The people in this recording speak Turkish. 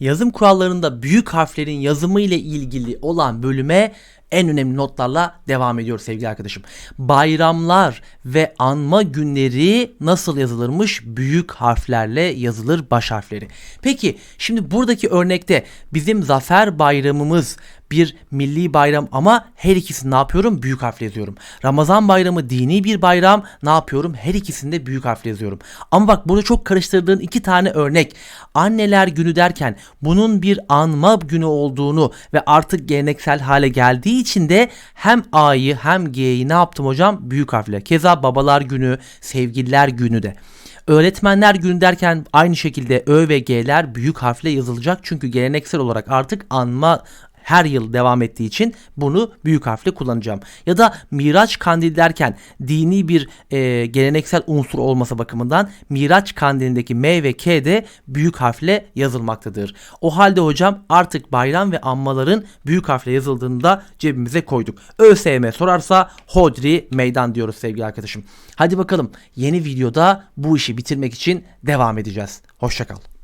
Yazım kurallarında büyük harflerin yazımı ile ilgili olan bölüme en önemli notlarla devam ediyor sevgili arkadaşım. Bayramlar ve anma günleri nasıl yazılırmış? Büyük harflerle yazılır baş harfleri. Peki şimdi buradaki örnekte bizim zafer bayramımız bir milli bayram ama her ikisini ne yapıyorum? Büyük harfle yazıyorum. Ramazan bayramı dini bir bayram ne yapıyorum? Her ikisini de büyük harfle yazıyorum. Ama bak burada çok karıştırdığın iki tane örnek. Anneler günü derken bunun bir anma günü olduğunu ve artık geleneksel hale geldiği için de hem A'yı hem G'yi ne yaptım hocam? Büyük harfle. Keza babalar günü, sevgililer günü de. Öğretmenler günü derken aynı şekilde Ö ve G'ler büyük harfle yazılacak. Çünkü geleneksel olarak artık anma her yıl devam ettiği için bunu büyük harfle kullanacağım. Ya da Miraç Kandili derken dini bir e, geleneksel unsur olması bakımından Miraç Kandilindeki M ve K de büyük harfle yazılmaktadır. O halde hocam artık bayram ve anmaların büyük harfle yazıldığını da cebimize koyduk. ÖSYM sorarsa hodri meydan diyoruz sevgili arkadaşım. Hadi bakalım yeni videoda bu işi bitirmek için devam edeceğiz. Hoşçakal.